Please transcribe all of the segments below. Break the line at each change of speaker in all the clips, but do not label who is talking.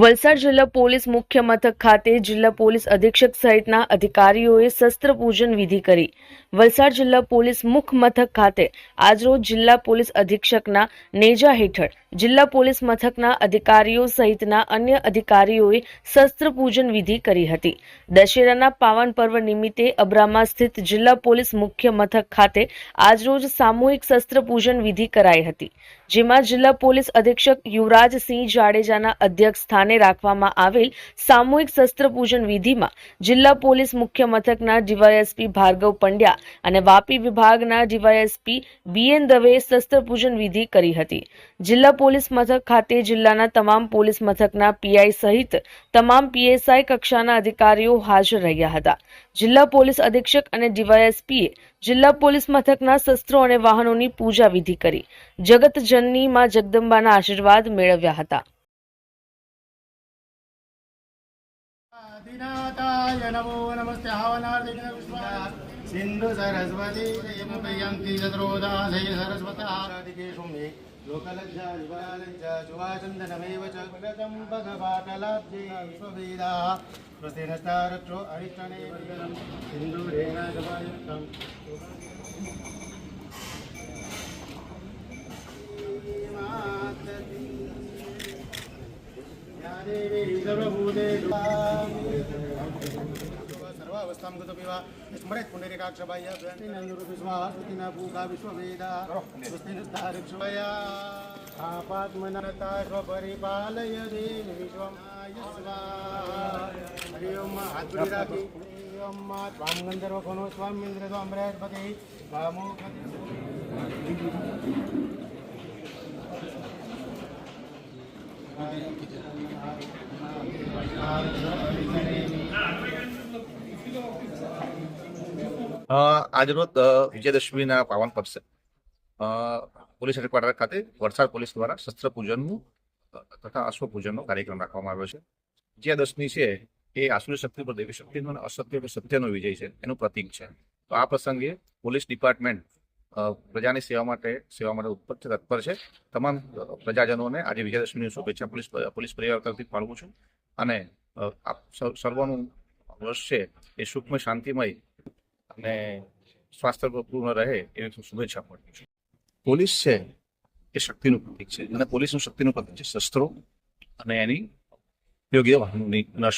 વલસાડ જિલ્લા પોલીસ મુખ્ય મથક ખાતે જિલ્લા પોલીસ અધિક્ષક સહિતના અધિકારીઓએ શસ્ત્ર પૂજન વિધિ કરી. વલસાડ જિલ્લા પોલીસ મુખ્ય મથક ખાતે આજરોજ જિલ્લા પોલીસ અધિક્ષકના નેજા હેઠળ જિલ્લા પોલીસ મથકના અધિકારીઓ સહિતના અન્ય અધિકારીઓએ શસ્ત્ર પૂજન વિધિ કરી હતી. દશેરાના પાવન પર્વ નિમિત્તે અબ્રામા સ્થિત જિલ્લા પોલીસ મુખ્ય મથક ખાતે આજરોજ સામૂહિક શસ્ત્ર પૂજન વિધિ કરાઈ હતી. જેમાં જિલ્લા પોલીસ અધિક્ષક યુવરાજસિંહ જાડેજાના અધ્યક્ષ સ્થાને રાખવામાં આવેલ સામૂહિક શસ્ત્ર પૂજન વિધિમાં જિલ્લા પોલીસ મુખ્ય મથકના ડીવાયએસપી ભાર્ગવ પંડ્યા અને વાપી વિભાગના ડીવાયએસપી બીએન દવેએ શસ્ત્ર પૂજન વિધિ કરી હતી. જિલ્લા પોલીસ મથક ખાતે જિલ્લાના તમામ પોલીસ મથકના પીઆઈ સહિત તમામ પીએસઆઈ કક્ષાના અધિકારીઓ હાજર રહ્યા હતા. જિલ્લા પોલીસ અધિક્ષક અને ડીવાયએસપીએ જિલ્લા પોલીસ મથકના શસ્ત્રો અને વાહનોની પૂજા વિધિ કરી. જગતજનની માં જગદંબાના આશીર્વાદ મેળવ્યા હતા.
સિંધુ સરસ્વતી જયમપયંતી ચત્રોદાસૈ સરસ્વતાધિકેષુ મે લોકલજ્જા જુવાલજ્જા જુવાચંદનમેવ ચ કુલજં ભગવાટલાબ્જે વિશ્વવેદા પ્રસિનસ્તા રક્ષો અરિષ્ટને સિંધુ રેણા જવાયુક્તમ દેવી સર્વભૂતે ಸ್ತಂಭಗತಪಿವ ಸ್ಮರೆತ್ ಪುಂಡರಿಕಾಕ್ಷಭಾಯ ಸ್ವಾಸ್ತಿನ ಭೂಗಾ ವಿಶ್ವವೇದ ಸ್ವಸ್ತಿನುಸ್ತಾರಿಕ್ಷಭಯ ಆಪಾತ್ಮನತಾ ಸ್ವಪರಿಪಾಲಯ ದೇವಿ ವಿಶ್ವಮಾಯ ಸ್ವಾಹ ಹರಿ ಓಂ ಹಾತ್ ಬಿಡಿ અમ્મા સ્વામ ગંધર્વ કોનો સ્વામ ઇન્દ્ર તો અમરેશ ભગે વામો Thank
you. આજરોજ વિજયદશમીના પાવન પરસે. પોલીસ હેડક્વાર્ટર ખાતે વલસાડ પોલીસ દ્વારા શસ્ત્ર પૂજનનું તથા અશ્વ પૂજનનો કાર્યક્રમ રાખવામાં આવ્યો છે. વિજયાદશમી છે એ આસુરી શક્તિ પર દેવી શક્તિનો અને અસત્ય પર સત્યનો વિજય છે, એનું પ્રતીક છે. તો આ પ્રસંગે પોલીસ ડિપાર્ટમેન્ટ પ્રજાની સેવા માટે સેવા માટે ઉત્પર તત્પર છે. તમામ પ્રજાજનોને આજે વિજયાદશમીની શુભેચ્છા પોલીસ પોલીસ પરિવાર તરફથી પાડવું છું. અને સર્વનું વર્ષ છે એ સુખમય, શાંતિમય અને સ્વાસ્થ્યપૂર્ણ રહે એવી શુભેચ્છા પાઠવું છું. પોલીસ છે એ શક્તિનું પ્રતીક છે અને પોલીસનું શક્તિનું પ્રતીક છે શસ્ત્રો અને એની યોગ્ય વાહનોની અને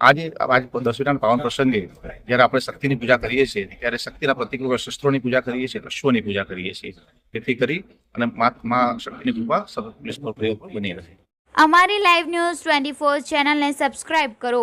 આજે આજ દસમીના પાવન પ્રસંગે જ્યારે આપણે શક્તિની પૂજા કરીએ છીએ, ત્યારે શક્તિના પ્રતિક રૂપે શસ્ત્રોની પૂજા કરીએ છીએ અશ્વની પૂજા કરીએ છીએ. તેથી કરી અને મા શક્તિની કૃપા સતત પોલીસ પર પ્રયોગ બની રહે.
અમારી લાઈવ ન્યૂઝ ટ્વેન્ટી ફોર ચેનલને સબસ્ક્રાઇબ કરો.